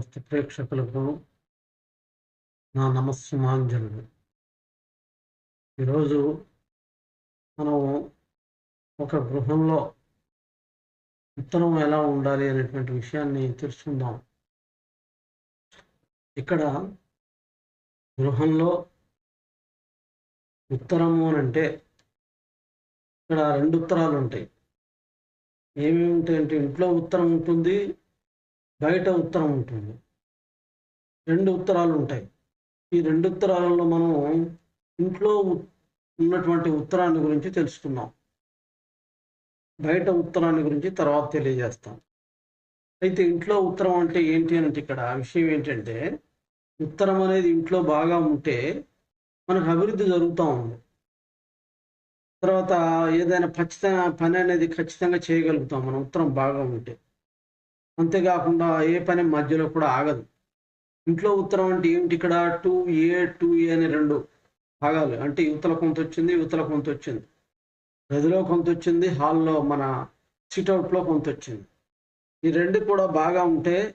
సమస్త ప్రేక్షకులకు. నా నమస్సుమాంజలు. ఈరోజు మనం ఒక గృహంలో ఉత్తరం ఎలా ఉండాలి అనేటువంటి విషయాన్ని తెలుసుకుందాం. ఇక్కడ గృహంలో ఉత్తరము అని అంటే ఇక్కడ రెండు ఉత్తరాలు ఉంటాయి ఏమేమి ఉంటాయంటే ఇంట్లో ఉత్తరం ఉంటుంది బయట ఉత్తరం ఉంటుంది. రెండు ఉత్తరాలు ఉంటాయి. ఈ రెండు ఉత్తరాలలో మనం ఇంట్లో ఉన్నటువంటి ఉత్తరాన్ని గురించి తెలుసుకుందాం. బయట ఉత్తరాన్ని గురించి తర్వాత తెలియజేస్తాం. అయితే ఇంట్లో ఉత్తరం అంటే ఏంటి అంటే ఇక్కడ విషయం ఏంటంటే ఉత్తరం అనేది ఇంట్లో బాగా ఉంటే మనకు అభివృద్ధి జరుగుతూ ఉంది. తర్వాత ఏదైనా ఖచ్చితంగా పని అనేది ఖచ్చితంగా చేయగలుగుతాం. మనం ఉత్తరం బాగా ఉంటే. అంతేకాకుండా ఏ పని మధ్యలో కూడా ఆగదు. ఇంట్లో ఉత్తరం అంటే ఏమిటి ఇక్కడ? టూ ఏ టూ ఏ అని రెండు భాగాలు. అంటే యువతల కొంత వచ్చింది యువతల కొంత వచ్చింది. గదిలో కొంత వచ్చింది హాల్లో మన సిట్అవుట్లో కొంత వచ్చింది. ఈ రెండు కూడా బాగా ఉంటే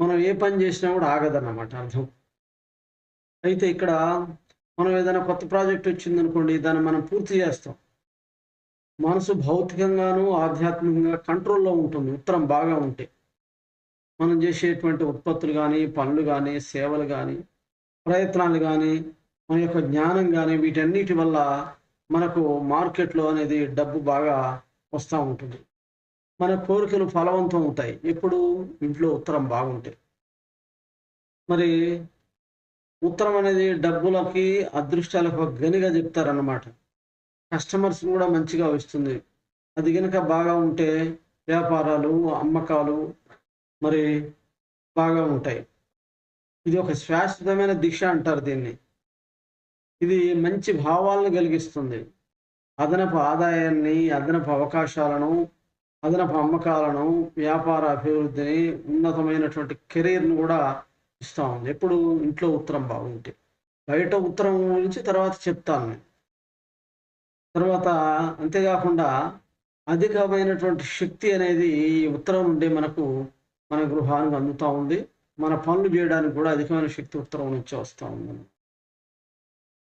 మనం ఏ పని చేసినా కూడా ఆగదన్నమాట అర్థం. అయితే ఇక్కడ మనం ఏదైనా కొత్త ప్రాజెక్ట్ వచ్చిందనుకోండి దాన్ని మనం పూర్తి చేస్తాం. మనసు భౌతికంగాను ఆధ్యాత్మికంగా కంట్రోల్లో ఉంటుంది ఉత్తరం బాగా ఉంటే. మనం చేసేటువంటి ఉత్పత్తులు కానీ పనులు కానీ సేవలు కానీ ప్రయత్నాలు కానీ మన యొక్క జ్ఞానం కానీ వీటన్నిటి వల్ల మనకు మార్కెట్లో అనేది డబ్బు బాగా వస్తూ ఉంటుంది. మన కోరికలు ఫలవంతం అవుతాయి. ఎప్పుడు ఇంట్లో ఉత్తరం బాగుంటాయి మరి ఉత్తరం అనేది డబ్బులకి అదృష్టాలకు ఒక గనిగా చెప్తారన్నమాట. కస్టమర్స్ కూడా మంచిగా వస్తుంది. అది కనుక బాగా ఉంటే వ్యాపారాలు అమ్మకాలు మరి బాగా ఉంటాయి. ఇది ఒక శాశ్వతమైన దిశ అంటారు దీన్ని. ఇది మంచి భావాలను కలిగిస్తుంది. అదనపు ఆదాయాన్ని అదనపు అవకాశాలను అదనపు అమ్మకాలను వ్యాపార అభివృద్ధిని ఉన్నతమైనటువంటి కెరీర్ను కూడా ఇస్తూ ఉంది. ఎప్పుడు ఇంట్లో ఉత్తరం బాగుంటే. బయట ఉత్తరం గురించి తర్వాత చెప్తాను నేను. తర్వాత అంతేకాకుండా అధికమైనటువంటి శక్తి అనేది ఈ ఉత్తరం నుండి మనకు మన గృహానికి అందుతూ ఉంది. మన పనులు చేయడానికి కూడా అధికమైన శక్తి ఉత్తరం నుంచి వస్తూ ఉంది.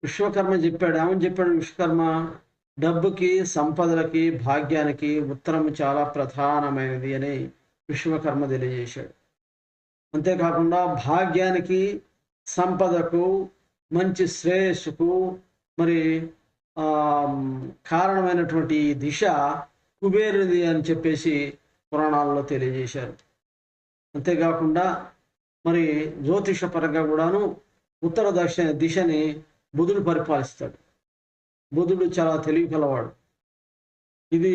విశ్వకర్మ చెప్పాడు. ఏమని చెప్పాడు విశ్వకర్మ? డబ్బుకి సంపదలకి భాగ్యానికి ఉత్తరం చాలా ప్రధానమైనది అని విశ్వకర్మ తెలియజేశాడు. అంతేకాకుండా భాగ్యానికి సంపదకు మంచి శ్రేయస్సుకు మరి కారణమైనటువంటి ఈ దిశ కుబేరుది అని చెప్పేసి పురాణాల్లో తెలియజేశారు. అంతేకాకుండా మరి జ్యోతిష పరంగా కూడాను ఉత్తర దక్షిణ దిశని బుధుడు పరిపాలిస్తాడు. బుధుడు చాలా తెలివి కలవాడు ఇది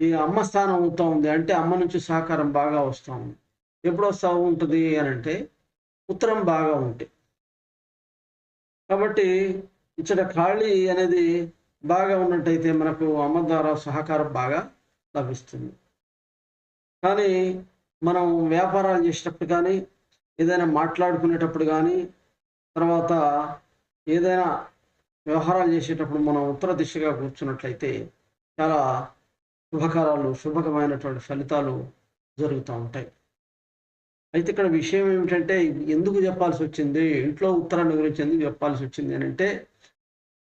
ఈ అమ్మ స్థానం అవుతా ఉంది అంటే అమ్మ నుంచి సహకారం బాగా వస్తూ ఉంది. ఎప్పుడు వస్తూ ఉంటుంది అని అంటే ఉత్తరం బాగా ఉంటే. కాబట్టి ఇచ్చట ఖాళీ అనేది బాగా ఉన్నట్టయితే మనకు అమ్మ ద్వారా సహకారం బాగా లభిస్తుంది. కానీ మనం వ్యాపారాలు చేసేటప్పుడు కానీ ఏదైనా మాట్లాడుకునేటప్పుడు కానీ తర్వాత ఏదైనా వ్యవహారాలు చేసేటప్పుడు మనం ఉత్తర దిశగా కూర్చున్నట్లయితే చాలా శుభకారాలు శుభకమైనటువంటి ఫలితాలు జరుగుతూ ఉంటాయి. అయితే ఇక్కడ విషయం ఏమిటంటే ఎందుకు చెప్పాల్సి వచ్చింది ఇంట్లో ఉత్తరాన్ని గురించి ఎందుకు చెప్పాల్సి వచ్చింది అని అంటే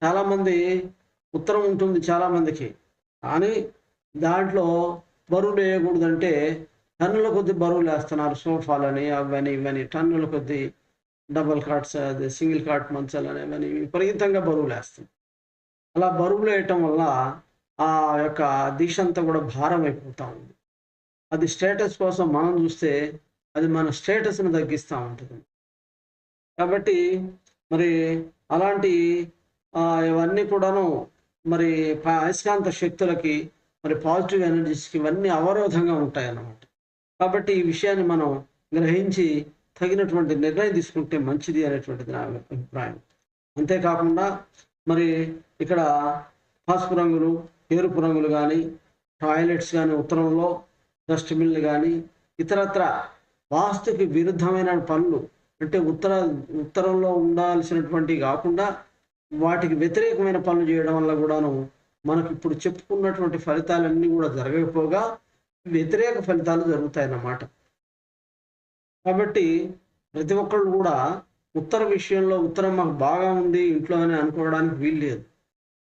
చాలామంది ఉత్తరం ఉంటుంది చాలామందికి. కానీ దాంట్లో బరువులు వేయకూడదంటే టన్నుల కొద్ది బరువులు వేస్తున్నారు సోఫాలని అవని ఇవని. టన్నుల కొద్ది డబల్ కార్ట్స్ అదే సింగిల్ కార్ట్ మంచాలని అవని. విపరీతంగా బరువులు వేస్తాం అలా బరువులు వేయటం వల్ల ఆ యొక్క దిశ అంతా కూడా భారం అయిపోతూ ఉంది. అది స్టేటస్ కోసం మనం చూస్తే అది మన స్టేటస్ని తగ్గిస్తూ ఉంటుంది. కాబట్టి మరి అలాంటి ఇవన్నీ కూడాను మరి అయస్కాంత శక్తులకి మరి పాజిటివ్ ఎనర్జీస్కి ఇవన్నీ అవరోధంగా ఉంటాయి అన్నమాట కాబట్టి ఈ విషయాన్ని మనం గ్రహించి తగినటువంటి నిర్ణయం తీసుకుంటే మంచిది అనేటువంటిది నా అభిప్రాయం. అంతేకాకుండా మరి ఇక్కడ పసుపు రంగులు ఎరుపు రంగులు కానీ టాయిలెట్స్ కానీ ఉత్తరంలో డస్ట్బిన్లు కానీ ఇతరత్ర వాస్తుకి విరుద్ధమైన పనులు అంటే ఉత్తర ఉత్తరంలో ఉండాల్సినటువంటి కాకుండా వాటికి వ్యతిరేకమైన పనులు చేయడం వల్ల కూడాను మనకు ఇప్పుడు చెప్పుకున్నటువంటి ఫలితాలన్నీ కూడా జరగకపోగా వ్యతిరేక ఫలితాలు జరుగుతాయన్నమాట. కాబట్టి ప్రతి ఒక్కళ్ళు కూడా ఉత్తర విషయంలో ఉత్తరం మాకు బాగా ఉంది ఇంట్లో అని అనుకోవడానికి వీలు లేదు.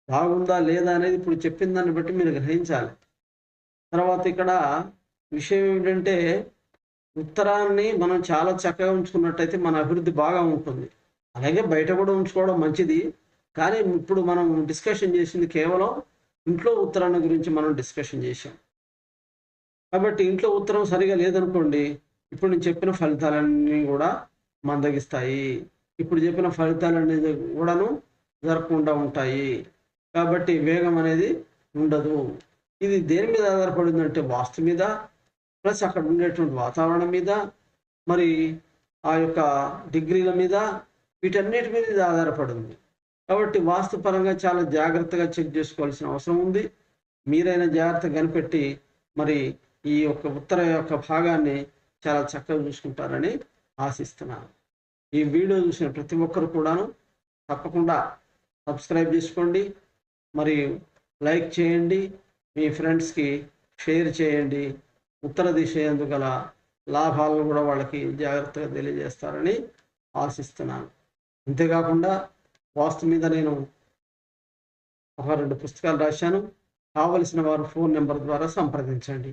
బాగుందా లేదా అనేది ఇప్పుడు చెప్పిన దాన్ని బట్టి మీరు గ్రహించాలి. తర్వాత ఇక్కడ విషయం ఏమిటంటే ఉత్తరాన్ని మనం చాలా చక్కగా ఉంచుకున్నట్టయితే మన అభివృద్ధి బాగా ఉంటుంది. అలాగే బయట కూడా ఉంచుకోవడం మంచిది. కానీ ఇప్పుడు మనం డిస్కషన్ చేసింది కేవలం ఇంట్లో ఉత్తరాన్ని గురించి మనం డిస్కషన్ చేసాం కాబట్టి ఇంట్లో ఉత్తరం సరిగా లేదనుకోండి ఇప్పుడు నేను చెప్పిన ఫలితాలన్నీ కూడా మందగిస్తాయి. ఇప్పుడు చెప్పిన ఫలితాలన్నీ కూడాను జరగకుండా ఉంటాయి. కాబట్టి వేగం అనేది ఉండదు. ఇది దేని మీద ఆధారపడిందంటే వాస్తు మీద ప్లస్ అక్కడ ఉండేటువంటి వాతావరణం మీద మరి ఆ యొక్క డిగ్రీల మీద వీటన్నిటి మీద ఇది ఆధారపడింది. కాబట్టి వాస్తుపరంగా చాలా జాగ్రత్తగా చెక్ చేసుకోవాల్సిన అవసరం ఉంది. మీరైనా జాగ్రత్త కనిపెట్టి మరి ఈ యొక్క ఉత్తర యొక్క భాగాన్ని చాలా చక్కగా చూసుకుంటారని ఆశిస్తున్నాను. ఈ వీడియో చూసిన ప్రతి ఒక్కరు కూడాను తప్పకుండా సబ్స్క్రైబ్ చేసుకోండి. మరి లైక్ చేయండి. మీ ఫ్రెండ్స్కి షేర్ చేయండి. ఉత్తర దిశ ఎందుకల లాభాలను కూడా వాళ్ళకి జాగ్రత్తగా తెలియజేస్తారని ఆశిస్తున్నాను. అంతేకాకుండా వాస్తు మీద నేను ఒక రెండు పుస్తకాలు రాశాను. కావలసిన వారు ఫోన్ నెంబర్ ద్వారా సంప్రదించండి.